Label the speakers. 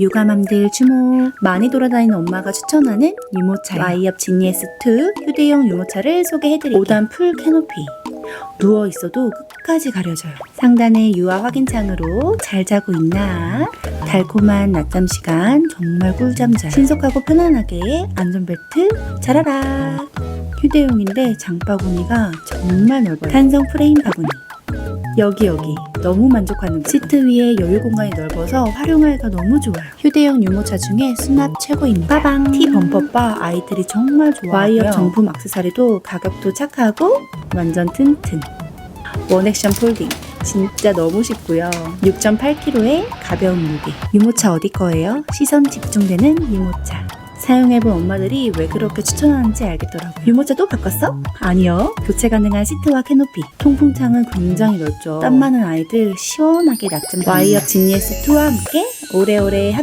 Speaker 1: 육아맘들 주목. 많이 돌아다니는 엄마가 추천하는 유모차. 와이업 지니에스2 휴대용 유모차를 소개해드릴게요. 5단 풀 캐노피. 누워 있어도 끝까지 가려져요. 상단에 유아 확인창으로 잘 자고 있나? 달콤한 낮잠 시간 정말 꿀잠 잘. 신속하고 편안하게 안전벨트 자라라. 휴대용인데 장바구니가 정말 넓어요. 탄성 프레임 바구니. 여기 여기 너무 만족하는 거 시트 위에 여유 공간이 넓어서 활용하기가 너무 좋아요. 휴대용 유모차 중에 수납 최고입니다. 빠방 T 범퍼바 아이들이 정말 좋아하고요. 와이어 정품 액세서리도 가격도 착하고 완전 튼튼. 원액션 폴딩. 진짜 너무 쉽고요. 6.8kg의 가벼운 무게. 유모차 어디 거예요? 시선 집중되는 유모차 사용해본 엄마들이 왜 그렇게 추천하는지 알겠더라고요. 유모차 또 바꿨어? 아니요. 교체 가능한 시트와 캐노피. 통풍창은 굉장히 넓죠. 땀 많은 아이들 시원하게 낮잠 와이어 지니에스2와 함께 오래오래 함